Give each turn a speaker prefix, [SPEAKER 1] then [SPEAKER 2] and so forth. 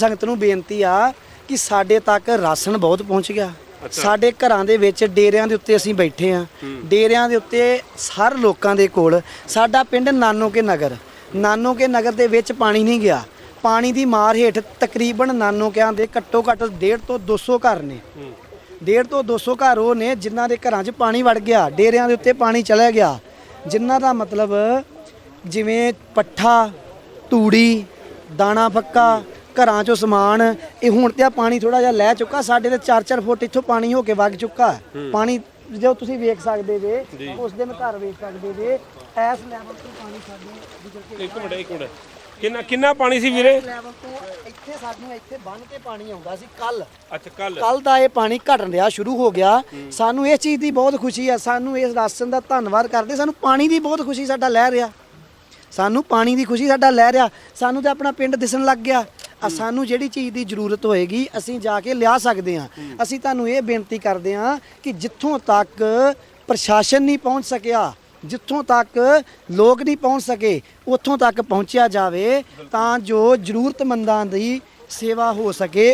[SPEAKER 1] ਸੰਗਤ ਨੂੰ ਬੇਨਤੀ ਆ ਕਿ ਸਾਡੇ ਤੱਕ ਰਾਸ਼ਨ ਬਹੁਤ ਪਹੁੰਚ ਗਿਆ। ਸਾਡੇ ਘਰਾਂ ਦੇ ਵਿੱਚ ਡੇਰਿਆਂ ਦੇ ਉੱਤੇ ਅਸੀਂ ਬੈਠੇ ਆ ਡੇਰਿਆਂ ਦੇ ਉੱਤੇ ਹਰ ਲੋਕਾਂ ਦੇ ਕੋਲ ਸਾਡਾ ਪਿੰਡ ਨਾਨੋਕੇ ਨਗਰ। ਨਾਨੋਕੇ ਨਗਰ ਦੇ ਵਿੱਚ ਪਾਣੀ ਨਹੀਂ ਗਿਆ। ਪਾਣੀ ਦੀ ਮਾਰ ਹੇਠ ਤਕਰੀਬਨ ਨਾਨੋਕਿਆਂ ਦੇ ਘੱਟੋ ਘੱਟ 1.5 ਤੋਂ 200 ਘਰ ਨੇ। 1.5 ਤੋਂ 200 ਘਰ ਉਹ ਨੇ ਜਿਨ੍ਹਾਂ ਦੇ ਘਰਾਂ 'ਚ ਪਾਣੀ ਵੜ ਗਿਆ। ਡੇਰਿਆਂ ਦੇ ਉੱਤੇ ਪਾਣੀ ਚਲਾ ਗਿਆ। ਜਿਨ੍ਹਾਂ ਦਾ ਮਤਲਬ ਜਿਵੇਂ ਪੱਠਾ ਤੂੜੀ ਦਾਣਾ ਫੱਕਾ ਘਰਾਂ 'ਚੋਂ ਸਮਾਨ ਇਹ ਹੁਣ ਤੇ ਆ ਪਾਣੀ ਥੋੜਾ ਜਿਹਾ ਲੈ ਚੁੱਕਾ ਸਾਡੇ ਤੇ 4-4 ਫੁੱਟ ਇੱਥੋਂ ਪਾਣੀ ਹੋ ਕੇ ਵਗ ਚੁੱਕਾ। ਪਾਣੀ ਜੋ ਤੁਸੀਂ ਵੇਖ ਸਕਦੇ ਜੇ ਉਸ ਦਿਨ ਘਰ ਵੇਖ ਸਕਦੇ ਜੇ ਇਸ ਲੈਵਲ ਤੋਂ ਪਾਣੀ ਸਾਡੇ ਕੇ
[SPEAKER 2] ਇੱਕ ਮਿੰਟ ਇੱਕ ਮਿੰਟ। ਕਿੰਨਾ ਕਿੰਨਾ ਪਾਣੀ ਸੀ ਵੀਰੇ?
[SPEAKER 1] ਲੈਵਲ ਤੋਂ ਇੱਥੇ ਸਾਨੂੰ ਇੱਥੇ ਬੰਨ ਕੇ ਪਾਣੀ ਆਉਂਦਾ ਸੀ ਕੱਲ।
[SPEAKER 2] ਅੱਛਾ ਕੱਲ।
[SPEAKER 1] ਕੱਲ ਦਾ ਇਹ ਪਾਣੀ ਘਟਣ ਰਿਹਾ ਸ਼ੁਰੂ ਹੋ ਗਿਆ। ਸਾਨੂੰ ਇਸ ਚੀਜ਼ ਦੀ ਬਹੁਤ ਖੁਸ਼ੀ ਆ ਸਾਨੂੰ ਇਸ ਰਾਸ਼ਨ ਦਾ ਧੰਨਵਾਦ ਕਰਦੇ ਸਾਨੂੰ ਪਾਣੀ ਦੀ ਬਹੁਤ ਖੁਸ਼ੀ ਸਾਡਾ ਲੈ ਰਿਹਾ। ਸਾਨੂੰ ਪਾਣੀ ਦੀ ਖੁਸ਼ੀ ਸਾਡਾ ਲੈ ਰਿਹਾ। ਸਾਨੂੰ ਤੇ ਆਪਣਾ ਪਿੰਡ ਦਿਸਣ ਲੱਗ ਗਿਆ। ਆ ਸਾਨੂੰ ਜਿਹੜੀ ਚੀਜ਼ ਦੀ ਜ਼ਰੂਰਤ ਹੋਏਗੀ ਅਸੀਂ ਜਾ ਕੇ ਲਿਆ ਸਕਦੇ ਹਾਂ। ਅਸੀਂ ਤੁਹਾਨੂੰ ਇਹ ਬੇਨਤੀ ਕਰਦੇ ਹਾਂ ਕਿ ਜਿੱਥੋਂ ਤੱਕ ਪ੍ਰਸ਼ਾਸਨ ਨਹੀਂ ਪਹੁੰਚ ਸਕਿਆ ਜਿੱਥੋਂ ਤੱਕ ਲੋਕ ਨਹੀਂ ਪਹੁੰਚ ਸਕੇ ਉੱਥੋਂ ਤੱਕ ਪਹੁੰਚਿਆ ਜਾਵੇ ਤਾਂ ਜੋ ਜ਼ਰੂਰਤਮੰਦਾਂ ਦੀ ਸੇਵਾ ਹੋ ਸਕੇ।